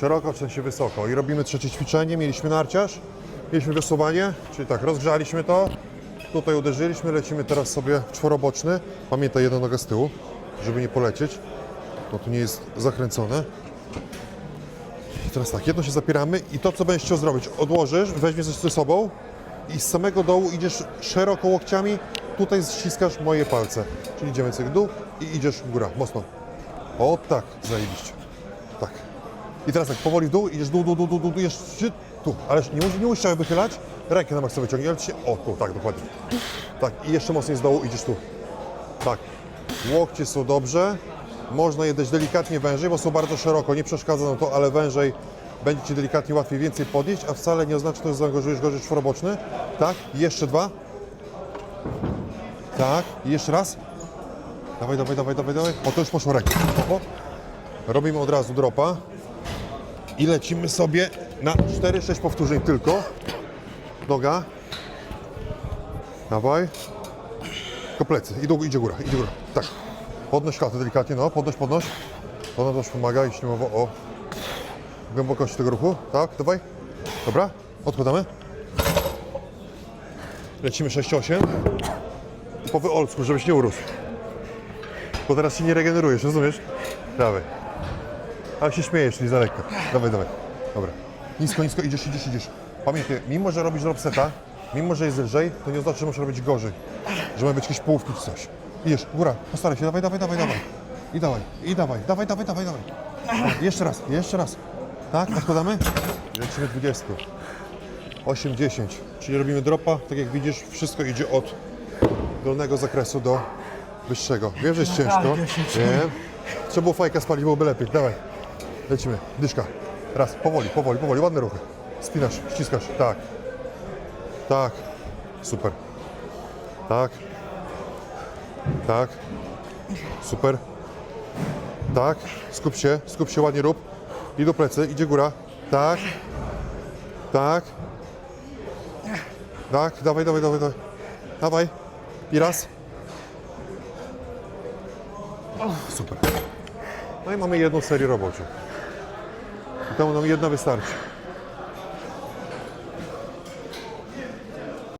Szeroko, w sensie wysoko. I robimy trzecie ćwiczenie. Mieliśmy narciarz, mieliśmy wiosłowanie, czyli tak, rozgrzaliśmy to. Tutaj uderzyliśmy, lecimy teraz sobie czworoboczny. Pamiętaj, jedna noga z tyłu, żeby nie polecieć. No tu nie jest zakręcone. I teraz tak, jedno się zapieramy i to, co będziesz chciał zrobić, odłożysz, weźmiesz coś ze sobą i z samego dołu idziesz szeroko łokciami, tutaj ściskasz moje palce. Czyli idziemy cyk dół i idziesz w górę, mocno. O tak, zajebiście. Tak. I teraz tak, powoli w dół, idziesz dół, dół, dół, dół, dół, dół jeszcze tu. Ale nie, musisz- nie musisz się wychylać, rękę na maksa wyciągnij, ale się, o tu, tak, dokładnie. Tak, i jeszcze mocniej z dołu idziesz tu. Tak. Łokcie są dobrze. Można je dać delikatnie wężej, bo są bardzo szeroko. Nie przeszkadza nam to, ale wężej będzie Ci delikatnie łatwiej więcej podnieść, a wcale nie oznacza to, że zaangażujesz gorzej czworoboczny. Tak, jeszcze dwa. Tak, jeszcze raz. Dawaj, dawaj, dawaj, dawaj, dawaj. O, to już poszło o. Robimy od razu dropa i lecimy sobie na 4-6 powtórzeń tylko. Noga. Dawaj. Tylko plecy. I długo idzie góra, idzie góra. Tak. Podnoś klatę delikatnie, no. Podnoś, podnoś. To też pomaga, jeśli mowa o głębokości tego ruchu. Tak, dawaj. Dobra. Odkładamy. Lecimy 6-8. Typowy old school, żebyś nie urósł. Bo teraz się nie regenerujesz, rozumiesz? Dawaj. Ale się śmiejesz, czyli za lekko. Dawaj, dawaj. Dobra. Nisko, nisko, idziesz, idziesz, idziesz. Pamiętaj, mimo że robisz dropseta, mimo że jest lżej, to nie oznacza, że musisz robić gorzej. Że ma być jakieś połówki czy coś. Idziesz, góra, postaraj się, dawaj, dawaj, dawaj, dawaj. I dawaj, i dawaj, dawaj, dawaj, dawaj, dawaj. Jeszcze raz, jeszcze raz. Tak, nakładamy? I Lecimy 20. 8, 10. Czyli robimy dropa, tak jak widzisz, wszystko idzie od dolnego zakresu do wyższego. Wiem, że jest ciężko. Wiem. Trzeba było fajka spalić, byłoby lepiej. Dawaj. Lecimy. Dyszka. Raz. Powoli, powoli, powoli. Ładne ruchy. Spinasz, ściskasz. Tak. Tak. Super. Tak. Tak. Super. Tak. Skup się, skup się, ładnie rób. I do plecy, idzie góra. Tak. Tak. Tak, dawaj, dawaj, dawaj, dawaj. Dawaj. I raz. Super. No i mamy jedną serię roboczą. Temu nam jedna wystarczy.